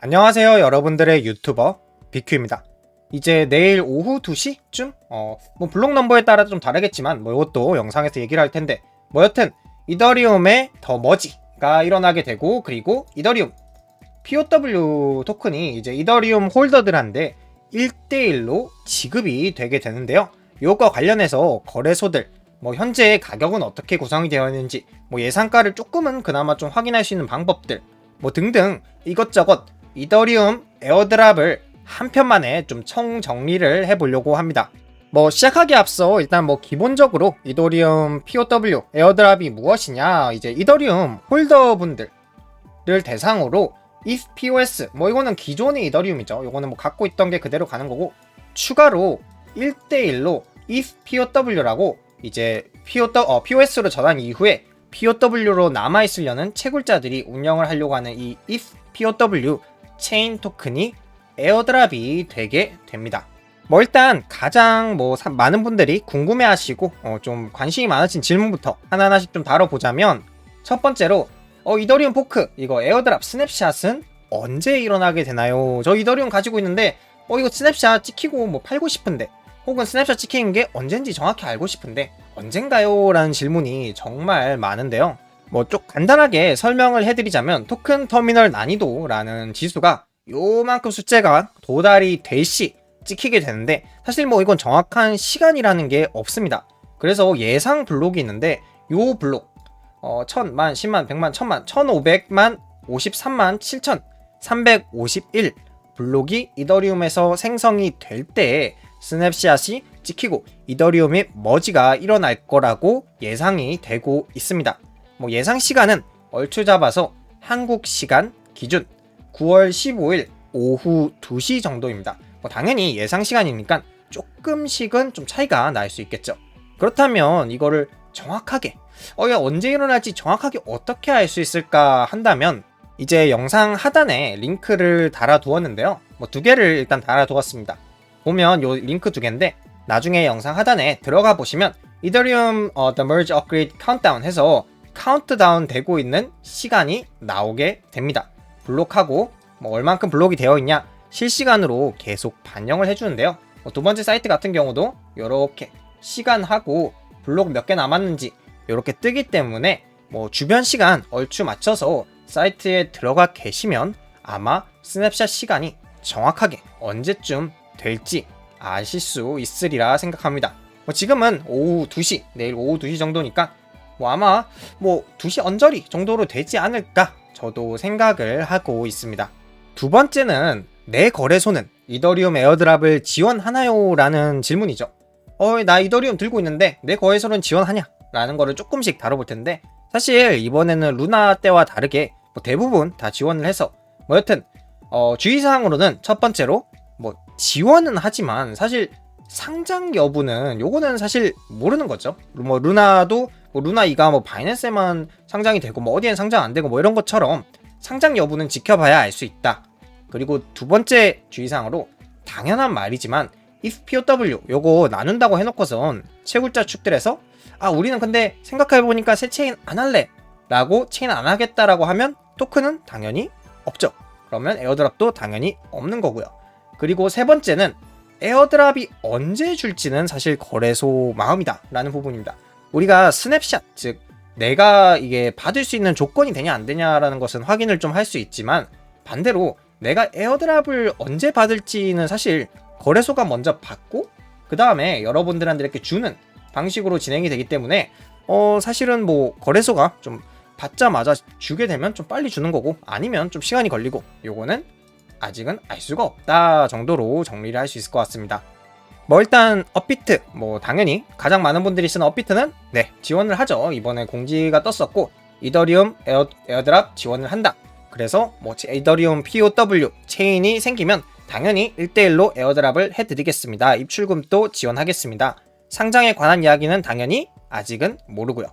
안녕하세요 여러분들의 유튜버 비큐입니다 이제 내일 오후 2시쯤? 어, 뭐 블록 넘버에 따라 좀 다르겠지만 뭐 이것도 영상에서 얘기를 할 텐데 뭐 여튼 이더리움의 더 머지가 일어나게 되고 그리고 이더리움 POW 토큰이 이제 이더리움 홀더들한테 1대1로 지급이 되게 되는데요 이것과 관련해서 거래소들 뭐 현재 가격은 어떻게 구성이 되어 있는지 뭐 예상가를 조금은 그나마 좀 확인할 수 있는 방법들 뭐 등등 이것저것 이더리움 에어드랍을 한 편만에 좀 총정리를 해보려고 합니다. 뭐 시작하기 앞서 일단 뭐 기본적으로 이더리움 POW 에어드랍이 무엇이냐 이제 이더리움 홀더분들을 대상으로 if POS 뭐 이거는 기존의 이더리움이죠. 이거는 뭐 갖고 있던 게 그대로 가는 거고 추가로 1대1로 if POW라고 이제 POW, 어, POS로 전환 이후에 POW로 남아있으려는 채굴자들이 운영을 하려고 하는 이 if POW 체인 토큰이 에어드랍이 되게 됩니다. 뭐 일단 가장 뭐 사- 많은 분들이 궁금해하시고 어, 좀 관심이 많으신 질문부터 하나하나씩 좀 다뤄보자면 첫 번째로 어, 이더리움 포크 이거 에어드랍 스냅샷은 언제 일어나게 되나요? 저 이더리움 가지고 있는데 어 이거 스냅샷 찍히고 뭐 팔고 싶은데 혹은 스냅샷 찍히는 게 언젠지 정확히 알고 싶은데 언젠가요? 라는 질문이 정말 많은데요. 뭐좀 간단하게 설명을 해드리자면 토큰 터미널 난이도라는 지수가 요만큼 숫자가 도달이 될 시 찍히게 되는데 사실 뭐 이건 정확한 시간이라는 게 없습니다. 그래서 예상 블록이 있는데 요 블록 어, 1000 만, 10만, 100만, 1000만, 1500만, 53만, 7351 블록이 이더리움에서 생성이 될 때에 스냅샷이 찍히고 이더리움의 머지가 일어날 거라고 예상이 되고 있습니다. 뭐 예상 시간은 얼추 잡아서 한국 시간 기준 9월 15일 오후 2시 정도입니다. 뭐 당연히 예상 시간이니까 조금씩은 좀 차이가 날 수 있겠죠. 그렇다면 이거를 정확하게 어, 야, 언제 일어날지 정확하게 어떻게 알 수 있을까 한다면 이제 영상 하단에 링크를 달아두었는데요. 뭐 두 개를 일단 달아두었습니다. 보면 요 링크 두 개인데 나중에 영상 하단에 들어가 보시면 이더리움 어, The Merge Upgrade 해서 카운트다운 되고 있는 시간이 나오게 됩니다. 블록하고 뭐 얼만큼 블록이 되어 있냐 실시간으로 계속 반영을 해주는데요. 뭐 두 번째 사이트 같은 경우도 이렇게 시간하고 블록 몇 개 남았는지 이렇게 뜨기 때문에 뭐 주변 시간 얼추 맞춰서 사이트에 들어가 계시면 아마 스냅샷 시간이 정확하게 언제쯤 될지 아실 수 있으리라 생각합니다. 뭐 지금은 오후 2시, 내일 오후 2시 정도니까 뭐 아마 뭐 2시 언저리 정도로 되지 않을까 저도 생각을 하고 있습니다. 두 번째는 내 거래소는 이더리움 에어드랍을 지원하나요? 라는 질문이죠. 어, 나 이더리움 들고 있는데 내 거래소는 지원하냐? 라는 거를 조금씩 다뤄볼 텐데 사실 이번에는 루나 때와 다르게 뭐 대부분 다 지원을 해서 뭐 여튼 어, 주의사항으로는 첫 번째로 뭐 지원은 하지만 사실 상장 여부는 요거는 사실 모르는 거죠. 뭐 루나도 뭐 루나 이가 뭐 바이낸스에만 상장이 되고 뭐 어디엔 상장 안 되고 뭐 이런 것처럼 상장 여부는 지켜봐야 알 수 있다. 그리고 두 번째 주의사항으로 당연한 말이지만 if POW 요거 나눈다고 해놓고선 채굴자 축들에서 아 우리는 근데 생각해보니까 새 체인 안 할래 라고 체인 안 하겠다라고 하면 토큰은 당연히 없죠. 그러면 에어드랍도 당연히 없는 거고요. 그리고 세 번째는 에어드랍이 언제 줄지는 사실 거래소 마음이다 라는 부분입니다. 우리가 스냅샷, 즉, 내가 이게 받을 수 있는 조건이 되냐 안 되냐라는 것은 확인을 좀 할 수 있지만 반대로 내가 에어드랍을 언제 받을지는 사실 거래소가 먼저 받고 그 다음에 여러분들한테 이렇게 주는 방식으로 진행이 되기 때문에 어 사실은 뭐 거래소가 좀 받자마자 주게 되면 좀 빨리 주는 거고 아니면 좀 시간이 걸리고 요거는 아직은 알 수가 없다 정도로 정리를 할 수 있을 것 같습니다. 뭐 일단 업비트 뭐 당연히 가장 많은 분들이 쓰는 업비트는 네 지원을 하죠. 이번에 공지가 떴었고 이더리움 에어, 에어드랍 지원을 한다. 그래서 뭐 이더리움 POW 체인이 생기면 당연히 1대1로 에어드랍을 해드리겠습니다. 입출금도 지원하겠습니다. 상장에 관한 이야기는 당연히 아직은 모르고요.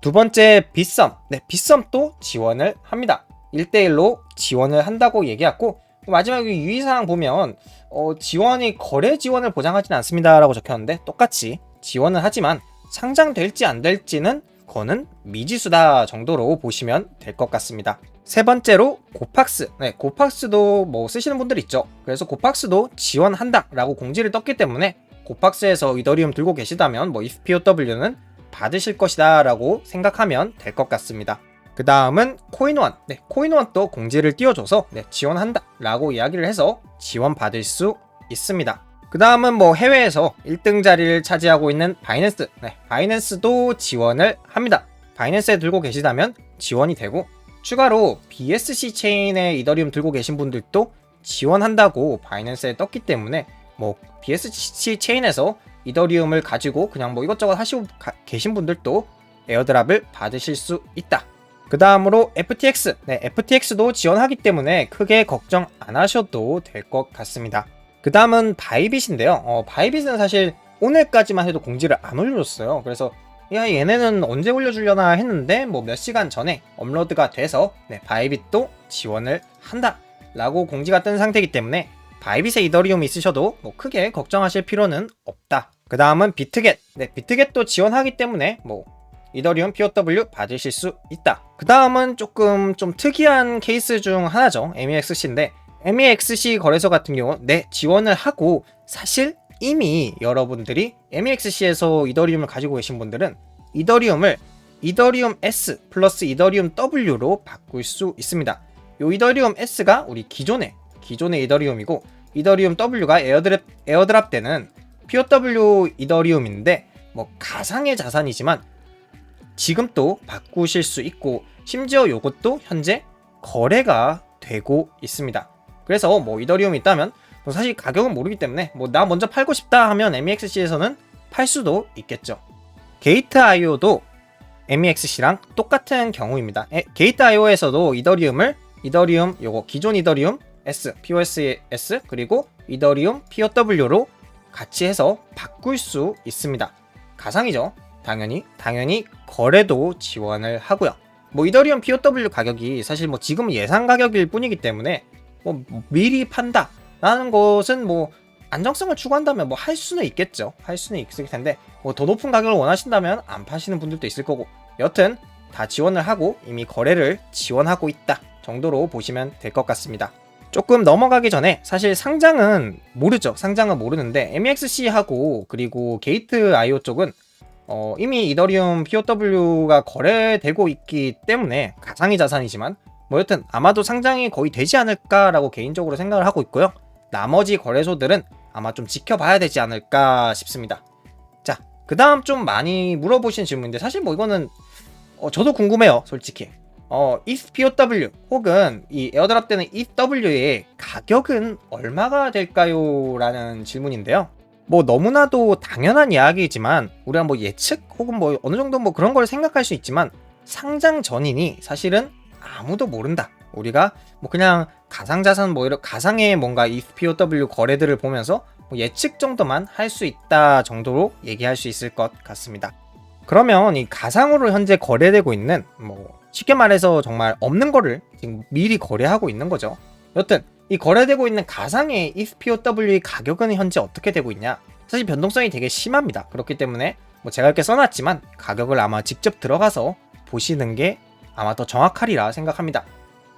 두 번째 빗썸. 네, 빗썸도 지원을 합니다. 1대1로 지원을 한다고 얘기했고 마지막에 유의사항 보면 어, 지원이 거래 지원을 보장하지는 않습니다라고 적혔는데 똑같이 지원을 하지만 상장될지 안 될지는 거는 미지수다 정도로 보시면 될 것 같습니다. 세 번째로 고팍스. 네, 고팍스도 뭐 쓰시는 분들 있죠. 그래서 고팍스도 지원한다라고 공지를 떴기 때문에 고팍스에서 이더리움 들고 계시다면 뭐 ETHPOW는 받으실 것이다라고 생각하면 될 것 같습니다. 그 다음은 코인원. 네, 코인원도 공지를 띄워줘서 네, 지원한다 라고 이야기를 해서 지원받을 수 있습니다. 그 다음은 뭐 해외에서 1등 자리를 차지하고 있는 바이낸스. 네, 바이낸스도 지원을 합니다. 바이낸스에 들고 계시다면 지원이 되고 추가로 BSC 체인에 이더리움 들고 계신 분들도 지원한다고 바이낸스에 떴기 때문에 뭐 BSC 체인에서 이더리움을 가지고 그냥 뭐 이것저것 하시고 가- 계신 분들도 에어드랍을 받으실 수 있다. 그 다음으로 FTX. 네, FTX도 지원하기 때문에 크게 걱정 안 하셔도 될 것 같습니다. 그 다음은 바이빗인데요. 어, 바이빗은 사실 오늘까지만 해도 공지를 안 올려줬어요. 그래서 야 얘네는 언제 올려주려나 했는데 뭐 몇 시간 전에 업로드가 돼서 네, 바이빗도 지원을 한다 라고 공지가 뜬 상태이기 때문에 바이빗에 이더리움 있으셔도 뭐 크게 걱정하실 필요는 없다. 그 다음은 비트겟. 네, 비트겟도 지원하기 때문에 뭐 이더리움 POW 받으실 수 있다. 그 다음은 조금 좀 특이한 케이스 중 하나죠. MEXC인데 MEXC 거래소 같은 경우 네 지원을 하고 사실 이미 여러분들이 MEXC에서 이더리움을 가지고 계신 분들은 이더리움을 이더리움 S 플러스 이더리움 W로 바꿀 수 있습니다. 요 이더리움 S가 우리 기존의 기존의 이더리움이고 이더리움 W가 에어드랍 에어드랍 때는 POW 이더리움인데 뭐 가상의 자산이지만 지금 또 바꾸실 수 있고 심지어 요것도 현재 거래가 되고 있습니다. 그래서 뭐 이더리움이 있다면 뭐 사실 가격은 모르기 때문에 뭐 나 먼저 팔고 싶다 하면 MEXC에서는 팔 수도 있겠죠. 게이트 IO도 MEXC랑 똑같은 경우입니다. 에, 게이트 IO에서도 이더리움을 이더리움 요거 기존 이더리움 S, POS 그리고 이더리움 POW로 같이 해서 바꿀 수 있습니다. 가상이죠. 당연히 당연히 거래도 지원을 하고요. 뭐 이더리움 POW 가격이 사실 뭐 지금 예상 가격일 뿐이기 때문에 뭐 미리 판다라는 것은 뭐 안정성을 추구한다면 뭐 할 수는 있겠죠. 할 수는 있을 텐데 뭐 더 높은 가격을 원하신다면 안 파시는 분들도 있을 거고 여튼 다 지원을 하고 이미 거래를 지원하고 있다 정도로 보시면 될 것 같습니다. 조금 넘어가기 전에 사실 상장은 모르죠. 상장은 모르는데 MEXC하고 그리고 게이트 IO 쪽은 어, 이미 이더리움 POW가 거래되고 있기 때문에 가상의 자산이지만 뭐 여튼 아마도 상장이 거의 되지 않을까라고 개인적으로 생각을 하고 있고요. 나머지 거래소들은 아마 좀 지켜봐야 되지 않을까 싶습니다. 자, 그 다음 좀 많이 물어보신 질문인데 사실 뭐 이거는 어, 저도 궁금해요, 솔직히. 어, ETHPOW 혹은 이 에어드랍 때는 ETHW의 가격은 얼마가 될까요? 라는 질문인데요. 뭐 너무나도 당연한 이야기이지만 우리가 뭐 예측 혹은 뭐 어느 정도 뭐 그런 걸 생각할 수 있지만 상장 전이니 사실은 아무도 모른다. 우리가 뭐 그냥 가상자산 뭐 이런 가상의 뭔가 ETHPOW 거래들을 보면서 뭐 예측 정도만 할 수 있다 정도로 얘기할 수 있을 것 같습니다. 그러면 이 가상으로 현재 거래되고 있는 뭐 쉽게 말해서 정말 없는 거를 지금 미리 거래하고 있는 거죠. 여튼 이 거래되고 있는 가상의 ETHPOW의 가격은 현재 어떻게 되고 있냐? 사실 변동성이 되게 심합니다. 그렇기 때문에 뭐 제가 이렇게 써놨지만 가격을 아마 직접 들어가서 보시는 게 아마 더 정확하리라 생각합니다.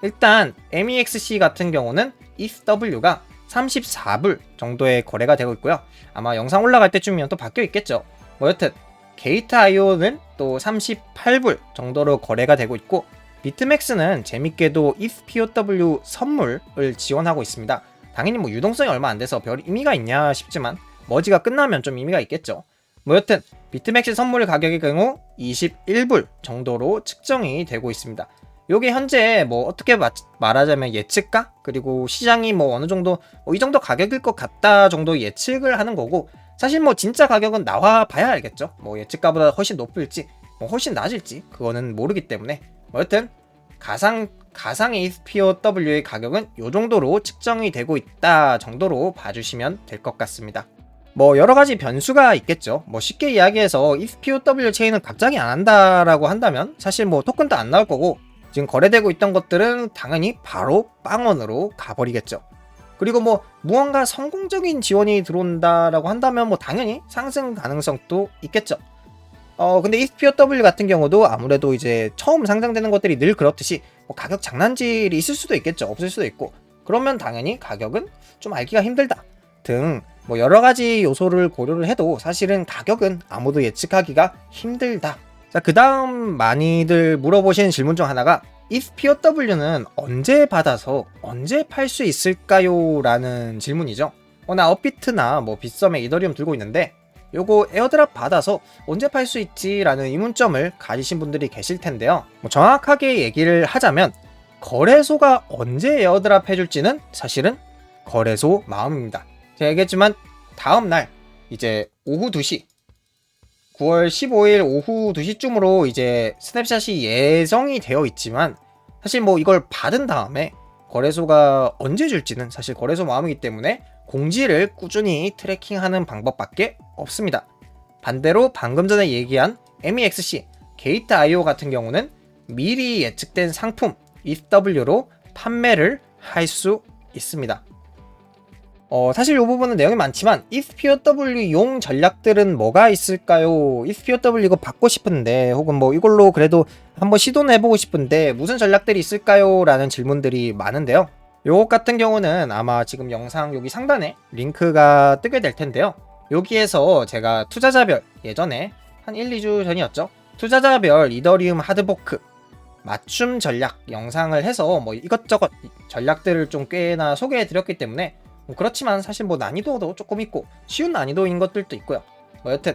일단 MEXC 같은 경우는 ETHW가 34불 정도의 거래가 되고 있고요. 아마 영상 올라갈 때쯤이면 또 바뀌어 있겠죠. 뭐 여튼 게이트 IO는 또 38불 정도로 거래가 되고 있고 비트맥스는 재밌게도 ETHPOW 선물을 지원하고 있습니다. 당연히 뭐 유동성이 얼마 안 돼서 별 의미가 있냐 싶지만 머지가 끝나면 좀 의미가 있겠죠. 뭐 여튼 비트맥스 선물 가격의 경우 21불 정도로 측정이 되고 있습니다. 요게 현재 뭐 어떻게 마- 말하자면 예측가 그리고 시장이 뭐 어느 정도 뭐 이 정도 가격일 것 같다 정도 예측을 하는 거고 사실 뭐 진짜 가격은 나와 봐야 알겠죠. 뭐 예측가보다 훨씬 높을지 뭐 훨씬 낮을지 그거는 모르기 때문에 뭐 여튼 가상 가상 ETHPOW의 가격은 요 정도로 측정이 되고 있다 정도로 봐주시면 될 것 같습니다. 뭐 여러 가지 변수가 있겠죠. 뭐 쉽게 이야기해서 ETHPOW 체인은 갑자기 안 한다라고 한다면 사실 뭐 토큰도 안 나올 거고 지금 거래되고 있던 것들은 당연히 바로 빵원으로 가버리겠죠. 그리고 뭐 무언가 성공적인 지원이 들어온다라고 한다면 뭐 당연히 상승 가능성도 있겠죠. 어 근데 이스피어 W 같은 경우도 아무래도 이제 처음 상장되는 것들이 늘 그렇듯이 뭐 가격 장난질이 있을 수도 있겠죠. 없을 수도 있고. 그러면 당연히 가격은 좀 알기가 힘들다. 등 뭐 여러 가지 요소를 고려를 해도 사실은 가격은 아무도 예측하기가 힘들다. 자, 그 다음 많이들 물어보시는 질문 중 하나가 이스피어 W는 언제 받아서 언제 팔 수 있을까요? 라는 질문이죠. 어, 나 업비트나 뭐 빗썸에 이더리움 들고 있는데 요거 에어드랍 받아서 언제 팔 수 있지 라는 의문점을 가지신 분들이 계실 텐데요. 뭐 정확하게 얘기를 하자면 거래소가 언제 에어드랍 해줄지는 사실은 거래소 마음입니다. 제가 얘기했지만 다음 날 이제 오후 2시 9월 15일 오후 2시쯤으로 이제 스냅샷이 예정이 되어 있지만 사실 뭐 이걸 받은 다음에 거래소가 언제 줄지는 사실 거래소 마음이기 때문에 공지를 꾸준히 트래킹하는 방법밖에 없습니다. 반대로 방금 전에 얘기한 MEXC, 게이트 IO 같은 경우는 미리 예측된 상품 ETHW로 판매를 할 수 있습니다. 어, 사실 이 부분은 내용이 많지만 이스피어 W 용 전략들은 뭐가 있을까요? 이스피어 W 이거 받고 싶은데 혹은 뭐 이걸로 그래도 한번 시도는 해보고 싶은데 무슨 전략들이 있을까요? 라는 질문들이 많은데요. 요것 같은 경우는 아마 지금 영상 여기 상단에 링크가 뜨게 될 텐데요. 여기에서 제가 투자자별 예전에 한 1, 2주 전이었죠. 투자자별 이더리움 하드보크 맞춤 전략 영상을 해서 뭐 이것저것 전략들을 좀 꽤나 소개해 드렸기 때문에 뭐 그렇지만 사실 뭐 난이도도 조금 있고 쉬운 난이도인 것들도 있고요. 뭐 여튼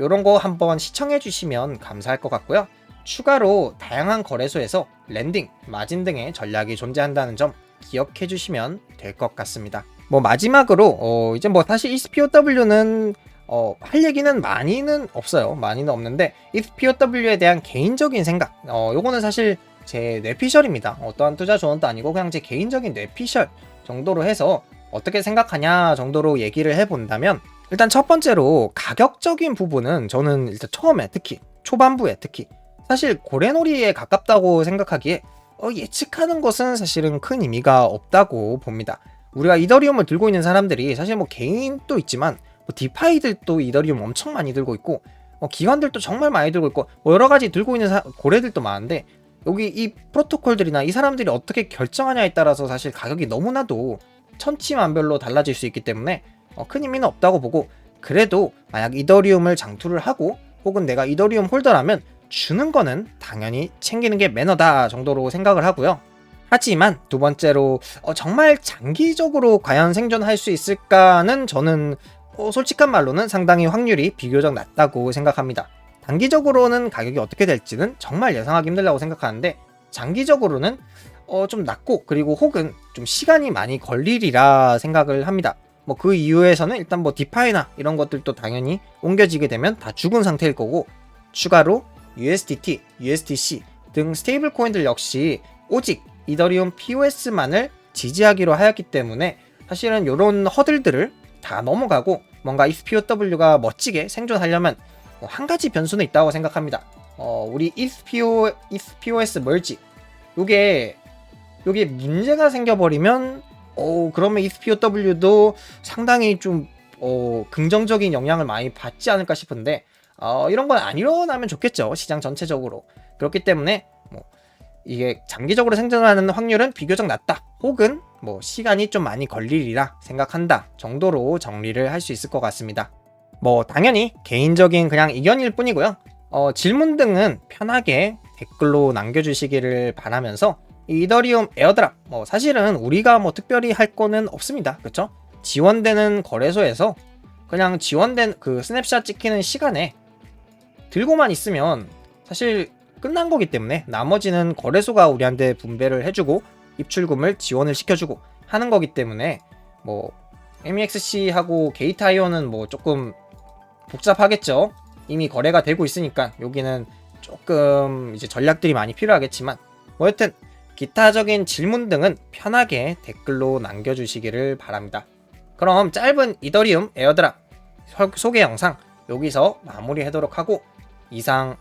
요런 거 한번 시청해 주시면 감사할 것 같고요. 추가로 다양한 거래소에서 랜딩, 마진 등의 전략이 존재한다는 점 기억해 주시면 될 것 같습니다. 뭐 마지막으로 어 이제 뭐 사실 ESPOW는 어, 할 얘기는 많이는 없어요. 많이는 없는데 ESPOW에 대한 개인적인 생각. 어, 요거는 사실 제 뇌피셜입니다. 어떠한 투자 조언도 아니고 그냥 제 개인적인 뇌피셜 정도로 해서 어떻게 생각하냐 정도로 얘기를 해본다면 일단 첫 번째로 가격적인 부분은 저는 일단 처음에 특히 초반부에 특히 사실 고래놀이에 가깝다고 생각하기에 어, 예측하는 것은 사실은 큰 의미가 없다고 봅니다. 우리가 이더리움을 들고 있는 사람들이 사실 뭐 개인도 있지만 뭐 디파이들도 이더리움 엄청 많이 들고 있고 뭐 기관들도 정말 많이 들고 있고 뭐 여러 가지 들고 있는 사, 고래들도 많은데 여기 이 프로토콜들이나 이 사람들이 어떻게 결정하냐에 따라서 사실 가격이 너무나도 천치만별로 달라질 수 있기 때문에 어, 큰 의미는 없다고 보고 그래도 만약 이더리움을 장투를 하고 혹은 내가 이더리움 홀더라면 주는 거는 당연히 챙기는 게 매너다 정도로 생각을 하고요. 하지만 두 번째로 어, 정말 장기적으로 과연 생존할 수 있을까는 저는 어, 솔직한 말로는 상당히 확률이 비교적 낮다고 생각합니다. 단기적으로는 가격이 어떻게 될지는 정말 예상하기 힘들다고 생각하는데 장기적으로는 어, 좀 낮고 그리고 혹은 좀 시간이 많이 걸리리라 생각을 합니다. 뭐 그 이유에서는 일단 뭐 디파이나 이런 것들도 당연히 옮겨지게 되면 다 죽은 상태일 거고 추가로 USDT, USDC 등 스테이블 코인들 역시 오직 이더리움 POS만을 지지하기로 하였기 때문에 사실은 이런 허들들을 다 넘어가고 뭔가 ESPOW가 멋지게 생존하려면 뭐 한 가지 변수는 있다고 생각합니다. 어, 우리 ESPO, ESPOS 멀지 요게 요게 문제가 생겨버리면 어, 그러면 ESPOW도 상당히 좀 어, 긍정적인 영향을 많이 받지 않을까 싶은데 어, 이런 건 안 일어나면 좋겠죠 시장 전체적으로. 그렇기 때문에 뭐 이게 장기적으로 생존하는 확률은 비교적 낮다. 혹은 뭐 시간이 좀 많이 걸리리라 생각한다 정도로 정리를 할 수 있을 것 같습니다. 뭐 당연히 개인적인 그냥 의견일 뿐이고요. 어, 질문 등은 편하게 댓글로 남겨주시기를 바라면서 이더리움 에어드랍 뭐 사실은 우리가 뭐 특별히 할 거는 없습니다. 그쵸? 지원되는 거래소에서 그냥 지원된 그 스냅샷 찍히는 시간에 들고만 있으면 사실 끝난 거기 때문에 나머지는 거래소가 우리한테 분배를 해주고 입출금을 지원을 시켜주고 하는 거기 때문에 뭐 MEXC하고 게이트아이오는 뭐 조금 복잡하겠죠. 이미 거래가 되고 있으니까 여기는 조금 이제 전략들이 많이 필요하겠지만 뭐 여튼 기타적인 질문 등은 편하게 댓글로 남겨주시기를 바랍니다. 그럼 짧은 이더리움 에어드랍 소개 영상 여기서 마무리하도록 하고 이상